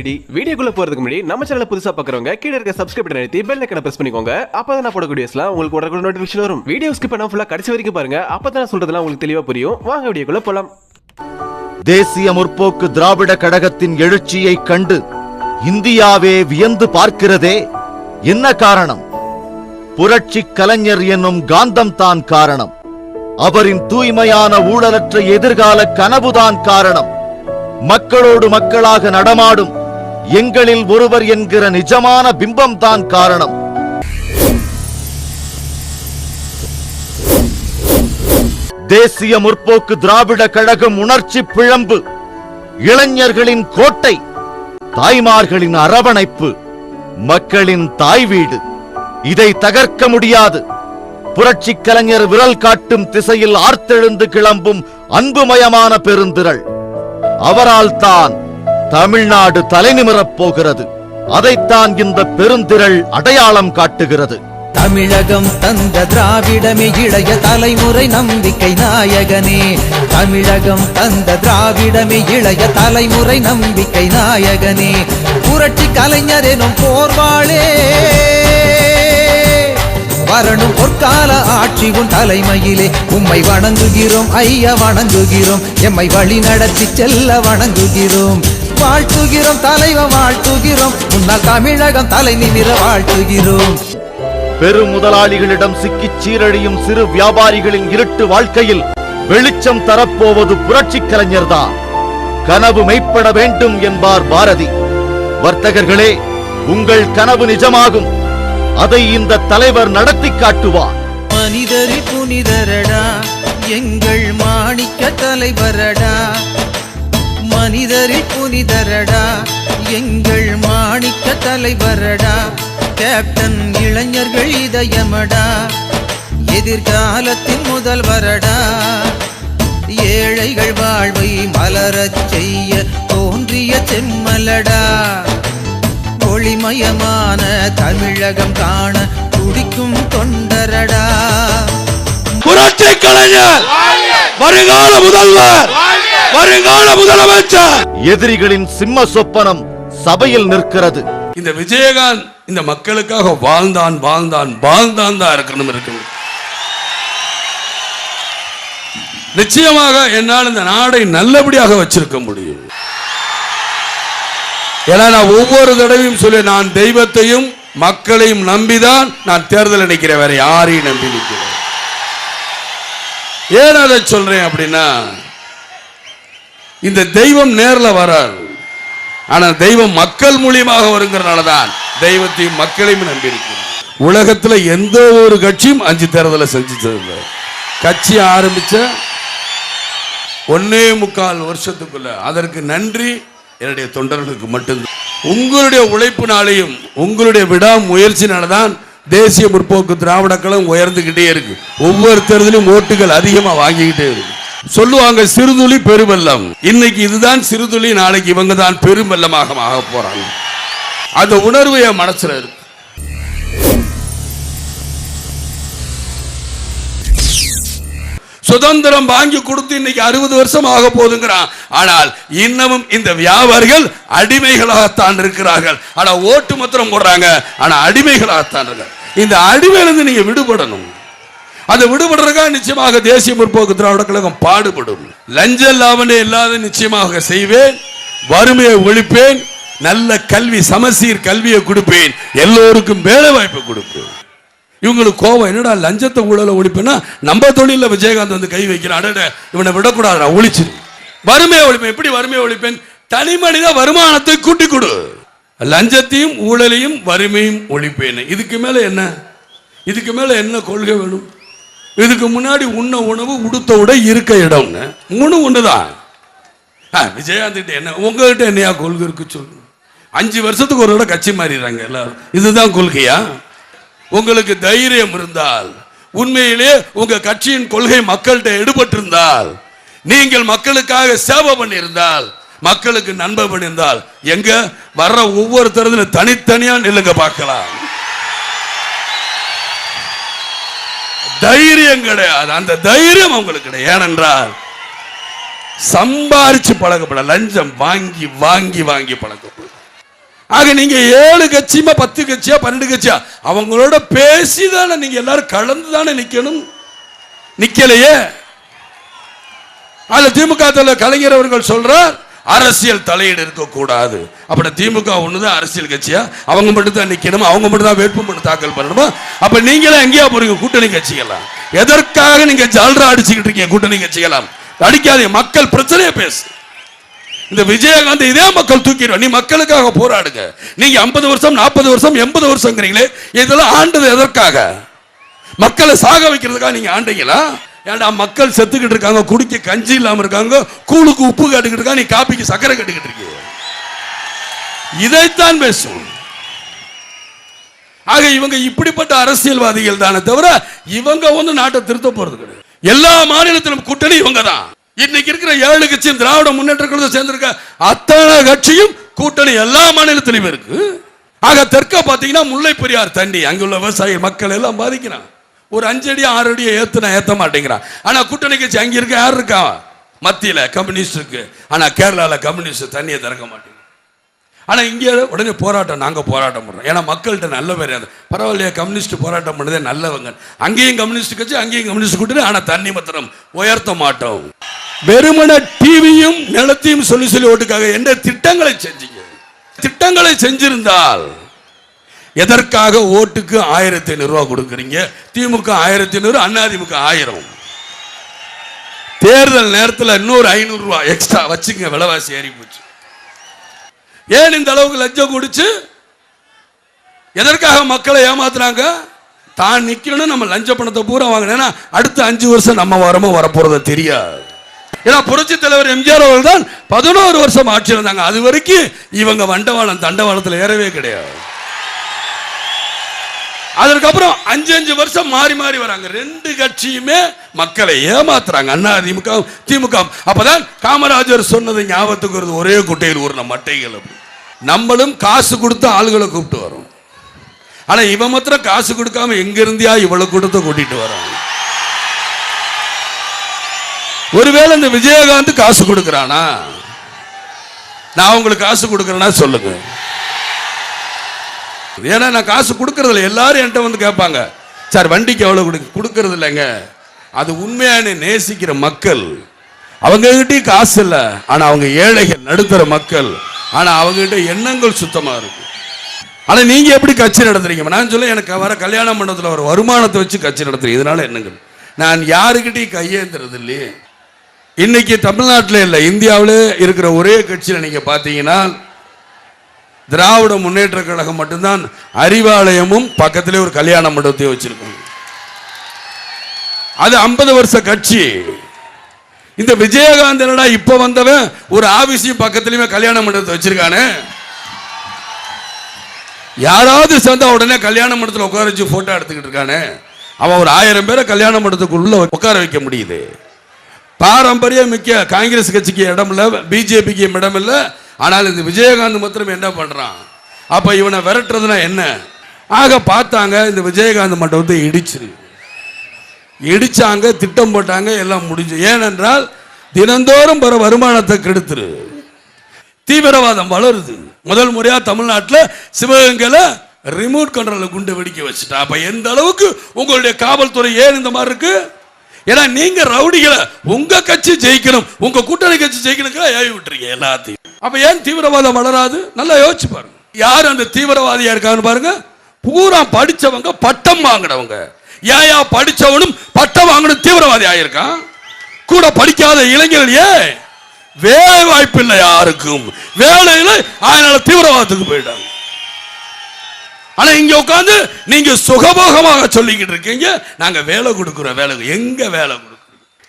வீடியோக்குள்ள போறதுக்கு முன்னாடி நம்ம சேனலை புதுசா பாக்குறவங்க கீழ இருக்க சப்ஸ்கிரைப் நிறுத்தி பெல் ஐக்கனை பிரஸ் பண்ணிக்கோங்க. அப்பதான் நான் போடக்கூடிய வீடியோஸ்லாம் உங்களுக்கு உடனே நோட்டிபிகேஷன் வரும். வீடியோ ஸ்கிப் பண்ண ஃபுல்லா கடைசி வரைக்கும் பாருங்க. அப்பதான் சொல்றதெல்லாம் உங்களுக்கு தெளிவா புரியும். வாங்க வீடியோக்குள்ள போலாம். தேசிய முற்போக்கு திராவிட கழகத்தின் எழுச்சியை கண்டு இந்தியாவே வியந்து பார்க்கிறதே என்ன காரணம்? புரட்சி கலைஞர் என்னும் காந்தம் தான் காரணம். அவரின் தூய்மையான ஊழலற்ற எதிர்கால கனவுதான் காரணம். மக்களோடு மக்களாக நடமாடும் எங்களில் ஒருவர் என்கிற நிஜமான பிம்பம் தான் காரணம். தேசிய முற்போக்கு திராவிட கழகம் உணர்ச்சி பிழம்பு இளைஞர்களின் கோட்டை தாய்மார்களின் அரவணைப்பு மக்களின் தாய் வீடு. இதை தகர்க்க முடியாது. புரட்சி கலைஞர் விரல் காட்டும் திசையில் ஆர்த்தெழுந்து கிளம்பும் அன்புமயமான பெருந்திரள். அவரால் தான் தமிழ்நாடு தலைநிமிரப் போகிறது. அதைத்தான் இந்த பெருந்திரள் அடையாளம் காட்டுகிறது. தமிழகம் தந்த திராவிடமே இளைய தலைமுறை நம்பிக்கை நாயகனே. தமிழகம் தந்த திராவிடமே இளைய தலைமுறை நம்பிக்கை நாயகனே. புரட்சி கலைஞர் எனும் போர்வாளே. வரணும் பொற்கால ஆட்சி உன் தலைமையிலே. உம்மை வணங்குகிறோம் ஐயா வணங்குகிறோம். எம்மை வழி நடத்தி செல்ல வணங்குகிறோம். வாழ்த்துகிறோம் தலைவ வாழ்த்துகிறோம். முன்னாள் தமிழகம் தலை நிமிர வாழ்த்துகிறோம். பெரும் முதலாளிகளிடம் சிக்கிச் சீரழியும் சிறு வியாபாரிகளின் இருட்டு வாழ்க்கையில் வெளிச்சம் தரப்போவது புரட்சிக் கலைஞர்தான். கனவு மெய்ப்பட வேண்டும் என்பார் பாரதி. வர்த்தகர்களே உங்கள் கனவு நிஜமாகும். அதை இந்த தலைவர் நடத்தி காட்டுவார். மனிதரி புனிதரடா எங்கள் மாணிக்க தலைவரடா மனிதரில் புனிதரடா எங்கள் மாணிக்க தலைவரடா கேப்டன் இளைஞர்கள் இதயமடா எதிர்காலத்தின் முதல்வரடா. ஏழைகள் வாழ்வை மலரச் செய்ய தோன்றிய செம்மலடா. ஒளிமயமான தமிழகம் காண துடிக்கும் தொண்டரடா. புரட்சி கலைஞர் வருங்கால முதல்வர் வருங்கால முதலமைச்சர்! எதிரிகளின் சிம்ம சொப்பனம் சபையில் நிற்கிறது. இந்த விஜயகாந்த் இந்த மக்களுக்காக வாழ்ந்தான் வாழ்ந்தான் வாழ்ந்தான் தான் இருக்கணும் இருக்கணும் நிச்சயமாக என்னால் இந்த நாடை நல்லபடியாக வச்சிருக்க முடியும். ஏன்னா நான் ஒவ்வொரு தடவையும் சொல்லி நான் தெய்வத்தையும் மக்களையும் நம்பிதான் நான் தேர்தல் நிற்கிறேன் வேற யாரையும் நம்பி நிற்கிறேன். ஏன் அதை சொல்றேன் அப்படின்னா இந்த தெய்வம் நேரில் வராது. ஆனால் தெய்வம் மக்கள் மூலியமாக வருங்கிறனால தான் தெய்வத்தையும் மக்களையும் நம்பி உலகத்தில் எந்த ஒரு கட்சியும் அஞ்சு தேர்தலை செஞ்சிச்சதில்லை கட்சி ஆரம்பித்த ஒன்னே முக்கால் வருஷத்துக்குள்ள அதற்கு நன்றி. என்னுடைய தொண்டர்களுக்கு மட்டும்தான். உங்களுடைய உழைப்பினாலையும் உங்களுடைய விடாமுயற்சினால தான் தேசிய முற்போக்கு திராவிட கழகம் உயர்ந்துக்கிட்டே இருக்கு. ஒவ்வொரு தேர்தலையும் ஓட்டுகள் அதிகமாக வாங்கிக்கிட்டே இருக்கு. சொல்லுவாங்க சிறுதுளி பெருவெல்லம் இன்னைக்கு இதுதான் சிறுதுளி நாளைக்கு இவங்க தான் பெருவெல்லமாக ஆக போறாங்க. அந்த உணர்வு என் மனசுல இருக்கு. சுதந்திரம் வாங்கி கொடுத்து இன்னைக்கு அறுபது வருஷம் ஆக போதுங்கிறான் ஆனால் இன்னமும் இந்த வியாபாரிகள் அடிமைகளாகத்தான் இருக்கிறார்கள். ஆனா ஓட்டு மாத்திரம் போடுறாங்க. ஆனா அடிமைகளாகத்தான் இருக்காங்க. இந்த அடிமையிலிருந்து நீங்க விடுபடணும். அதை விடுபடுறதுக்காக நிச்சயமாக தேசிய முற்போக்கு திராவிட கழகம் பாடுபடும். லஞ்ச லாவணே இல்லாத நிச்சயமாக செய்வேன். வறுமையை ஒழிப்பேன். நல்ல கல்வி சமசீர் கல்வியை கொடுப்பேன். எல்லோருக்கும் வேலை வாய்ப்பு கொடுப்பேன். இவங்களுக்கு கோவம் என்னடா லஞ்சத்தை ஊழல ஒழிப்பேன்னா நம்ம தொழில விஜயகாந்த் வந்து கை வைக்கிறான் அடட இவனை விடக்கூடாது நான் ஒழிச்சிரு வறுமையை ஒழிப்பேன். எப்படி வறுமையை ஒழிப்பேன்? தனி மனித வருமானத்தை கூட்டி கொடு. லஞ்சத்தையும் ஊழலையும் வறுமையும் ஒழிப்பேன். இதுக்கு மேல என்ன? இதுக்கு மேல என்ன கொள்கை வேணும்? இதுக்கு முன்னாடி உண்ண உணவு உடுத்த உடை இருக்க இடம்னு. மூணு ஒண்ணுதான். ஆ, விஜயகாந்த் என்ன உங்ககிட்ட என்னையா கொள்கை இருக்கு சொல்லுங்க அஞ்சு வருஷத்துக்கு ஒரு தடவை கட்சி மாறிடுறாங்க எல்லாரும். இதுதான் கொள்கையா? உங்களுக்கு தைரியம் இருந்தால் உண்மையிலே உங்க கட்சியின் கொள்கை மக்கள்கிட்ட எடுபட்டிருந்தால் நீங்கள் மக்களுக்காக சேவை பண்ணியிருந்தால் மக்களுக்கு நண்பன் பண்ணியிருந்தால் எங்க வர்ற ஒவ்வொருத்தரதுல தனித்தனியா நில்லுங்க பார்க்கலாம். தைரியம் கிடையாது. அந்த தைரியம் அவங்களுக்கு கிடையாது. ஏனென்றால் சம்பாரிச்சு பழக்கப்பட லஞ்சம் வாங்கி வாங்கி வாங்கி பழக்கப்படும் ஆக நீங்க ஏழு கட்சியுமா பத்து கட்சியா பன்னெண்டு கட்சியா அவங்களோட பேசி தானே நீங்க எல்லாரும் கலந்து தானே நிக்கணும்? நிக்கலையே? அதுல திமுக தலைவர் கலைஞர் அவர்கள் சொல்றார் அரசியல் தலையீடு இருக்கக்கூடாது. அப்படி திமுக ஒண்ணுதான் அரசியல் கட்சியா? அவங்க மட்டும் தான் நிக்கணும்? அவங்க மட்டும் தான் வேட்புமனு தாக்கல் பண்ணணுமா? அப்ப நீங்களே எங்கேயா போறீங்க? கூட்டணி கட்சிகளாம் எதற்காக நீங்க ஜால்ரா அடிச்சுக்கிட்டு இருக்கீங்க கூட்டணி கட்சிகளாம் அடிக்காதீங்க. மக்கள் பிரச்சனையை பேசு. இந்த விஜயகாந்த் இதே மக்கள் தூக்கிடுவோம் நீ மக்களுக்காக போராடுங்க. நீங்க 50 வருஷம் நாற்பது வருஷம் எண்பது வருஷங்கிறீங்களே. இதெல்லாம் ஆண்டது எதற்காக? மக்களை சாக வைக்கிறதுக்காக நீங்க ஆண்டீங்களா? ஏன்டா மக்கள் செத்துக்கிட்டு இருக்காங்க குடிக்க கஞ்சி இல்லாம இருக்காங்க கூழுக்கு உப்பு கட்டுக்கிட்டு இருக்காங்க நீ காப்பிக்கு சக்கரை கட்டுக்கிட்டு இருக்கீங்க இதைத்தான் பேசும் ஆக இவங்க இப்படிப்பட்ட அரசியல்வாதிகள் தானே தவிர இவங்க வந்து நாட்டை திருத்த போறது கிடையாது. எல்லா மாநிலத்திலும் கூட்டணி இவங்க தான். இன்னைக்கு இருக்கிற ஏழு கட்சியும் திராவிட முன்னேற்ற கழகம் சேர்ந்திருக்க அத்தனை கட்சியும் கூட்டணி எல்லா மாநிலத்திலும் இருக்கு. ஆக தெற்க பாத்தீங்கன்னா முல்லை பெரியார் தண்ணி அங்குள்ள விவசாய மக்கள் எல்லாம் பாதிக்கிறான் ஒரு அஞ்சு அடி ஆறு அடியை ஏத்துனா ஏத்த மாட்டேங்கிறான். ஆனா கூட்டணி கட்சி அங்க இருக்க யார் இருக்கா? மத்தியில கம்யூனிஸ்ட் இருக்கு. ஆனா கேரளால கம்யூனிஸ்ட் தண்ணியை திறக்க மாட்டேங்க ஆனா இங்கே உடனே போராட்டம் நாங்க போராட்டம் பண்றோம். ஏன்னா மக்கள்கிட்ட நல்ல மரியாதை பரவாயில்லையா கம்யூனிஸ்ட் போராட்டம் பண்ணதே நல்லவங்க. அங்கேயும் கம்யூனிஸ்ட் கட்சி அங்கேயும் கம்யூனிஸ்ட் கூட்டு ஆனா தண்ணி மாத்திரம் உயர்த்த மாட்டோம். வெறுமன டிவியும் நிலத்தையும் சொல்லி சொல்லி ஓட்டுக்காக எந்த திட்டங்களை செஞ்சீங்க? திட்டங்களை செஞ்சிருந்தால் எதற்காக ஓட்டுக்கு ஆயிரத்தி ஐநூறு கொடுக்குறீங்க? திமுக ஆயிரத்தி ஐநூறு அதிமுக ஆயிரம். தேர்தல் நேரத்தில் இன்னொரு ஐநூறு ரூபா எக்ஸ்ட்ரா வச்சுங்க விலைவாசி ஏறி போச்சு. ஏன் இந்த அளவுக்கு லஞ்சம் குடிச்சு? எதற்காக மக்களை ஏமாத்துறாங்க? தான் நிக்கணும் நம்ம லஞ்ச பணத்தை பூரா வாங்கினா அடுத்த அஞ்சு வருஷம் நம்ம வரமோ வரப்போறது தெரியாது. ஏன்னா புரட்சி தலைவர் எம்ஜிஆர் அவர்கள் தான் பதினோரு வருஷம் ஆட்சி இருந்தாங்க. அது வரைக்கும் இவங்க வண்டவாளம் தண்டவாளத்தில் ஏறவே கிடையாது. அதற்கப்புறம் அஞ்சு அஞ்சு வருஷம் மாறி மாறி வராங்க. ரெண்டு கட்சியுமே மக்களை ஏமாத்துறாங்க. அண்ணா திமுக திமுக. அப்பதான் காமராஜர் சொன்னது ஞாபகத்துக்கு ஒரே குட்டையில் ஊர்ன மட்டைகள் நம்மளும் காசு கொடுத்து ஆளுகளை கூப்பிட்டு வரோம். ஆனா இவன் மாத்திரம் காசு கொடுக்காம எங்க இருந்தியா இவ்வளவு கூட்டத்தை கூட்டிட்டு வரான் ஒருவேளை இந்த விஜயகாந்த் காசு கொடுக்கறானா? நான் உங்களுக்கு காசு கொடுக்கறேன்னா சொல்லுங்க. ஏன்னா நான் காசு கொடுக்கறதில்ல. எல்லாரும் என்கிட்ட வந்து கேட்பாங்க. சார் வண்டிக்கு எவ்வளோ கொடு கொடுக்கறது இல்லைங்க அது உண்மையான நேசிக்கிற மக்கள். அவங்க காசு இல்லை. ஆனால் அவங்க ஏழைகள் நடுத்தர மக்கள். ஆனால் அவங்ககிட்ட எண்ணங்கள் சுத்தமாக இருக்கு. ஆனால் நீங்கள் எப்படி கட்சி நடத்துறீங்க? நான் சொல்ல எனக்கு வர கல்யாண மண்டபத்தில் வர வருமானத்தை வச்சு கட்சி நடத்துறீங்க. இதனால எண்ணங்கள் நான் யாருக்கிட்டையும் கையேந்துறது இல்லையே இன்னைக்கு தமிழ்நாட்டில் இல்லை இந்தியாவிலே இருக்கிற ஒரே கட்சியில் நீங்கள் பார்த்தீங்கன்னா திராவிட முன்னேற்ற கழகம் மட்டும்தான் அறிவாலயமும் பக்கத்திலே ஒரு கல்யாண மண்டபத்தையும் வச்சிருக்கோம். அது ஐம்பது வருஷ கட்சி. இந்த விஜயகாந்த் என்னடா இப்ப வந்தவன்? ஒரு ஆபீஸையும் பக்கத்துலயுமே கல்யாண மண்டபத்தை வச்சிருக்கானே? யாராவது சேர்ந்தா உடனே கல்யாண மண்டபத்தில் உட்கார வச்சு போட்டோ எடுத்துக்கிட்டு இருக்கானே? அவன் ஒரு ஆயிரம் பேரை கல்யாண மண்டபத்துக்குள்ள உட்கார வைக்க முடியுது. பாரம்பரியம் மிக்க காங்கிரஸ் கட்சிக்கு இடம் இல்லை பிஜேபிக்கு இடம் இல்லை ஆனால் இந்த விஜயகாந்த் மாத்திரம் என்ன பண்ணுறான் அப்போ இவனை விரட்டுறதுனா என்ன? ஆக பார்த்தாங்க இந்த விஜயகாந்த் மண்டபத்தை இடிச்சிரு. இடிச்சாங்க திட்டம் போட்டாங்க எல்லாம் முடிஞ்சு. ஏனென்றால் தினந்தோறும் வர வருமானத்தை கெடுத்துரு. தீவிரவாதம் வளருது. முதல் முறையாக தமிழ்நாட்டில் சிவகங்கையில் ரிமோட் கண்ட்ரோலில் குண்டு வெடிக்க வச்சுட்டா. அப்போ எந்த அளவுக்கு உங்களுடைய காவல்துறை ஏன் இந்த மாதிரி இருக்கு? ஏன்னா நீங்கள் ரவுடிகளை உங்கள் கட்சி ஜெயிக்கணும் உங்கள் கூட்டணி கட்சி ஜெயிக்கணும் ஏவி விட்டுறீங்க எல்லாத்தையும். அப்ப ஏன் தீவிரவாதம் வளராது? நல்லா யோசிச்சு பாருங்க. யார் அந்த தீவிரவாதியா இருக்காங்கன்னு பாருங்க. பூரா படிச்சவங்க பட்டம் வாங்கினவங்க. ஏயா படிச்சவனும் பட்டம் வாங்கணும் தீவிரவாதி ஆயிருக்கான் கூட படிக்காத இளைஞர்கள் ஏன்? வேலை வாய்ப்பு இல்லை யாருக்கும். வேலை இல்லை அதனால தீவிரவாதத்துக்கு போயிட்டாங்க. ஆனா இங்க உட்காந்து நீங்க சுகபோகமாக சொல்லிக்கிட்டு இருக்கீங்க. நாங்க வேலை கொடுக்குறோம் வேலை எங்க வேலை கொடுக்குறோம்?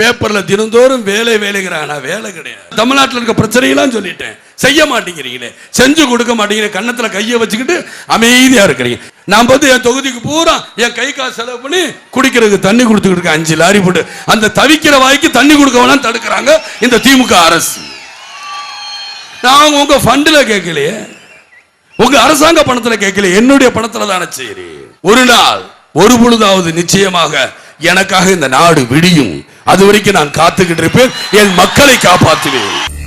பேப்பர்ல தினந்தோறும் வேலை வேலைங்கிறாங்க வேலை கிடையாது. தமிழ்நாட்டில் இருக்க பிரச்சனைகளாம் சொல்லிட்டேன். செய்ய மாட்டேங்கிறீங்களே. செஞ்சு கொடுக்க மாட்டேங்கிறீங்க கன்னத்துல கையை வச்சுக்கிட்டு அமைதியா இருக்கிறீங்க. நான் வந்து என் தொகுதிக்கு பூரா என் கை காசு செலவு பண்ணி குடிக்கிறதுக்கு தண்ணி கொடுத்துக்கிட்டு இருக்கேன். அஞ்சு லாரி போட்டு. அந்த தவிக்கிற வாய்க்கு தண்ணி கொடுக்க வேணாம் தடுக்கிறாங்க இந்த திமுக அரசு. நான் உங்க ஃபண்டில் கேட்கலையே. உங்க அரசாங்க பணத்தில் கேட்கல என்னுடைய பணத்துல தானே சரி. ஒரு நாள் ஒரு பொழுதாவது நிச்சயமாக எனக்காக இந்த நாடு விடியும். அது வரைக்கும் நான் காத்துக்கிட்டு இருப்பேன். என் மக்களை காப்பாற்றுவேன்.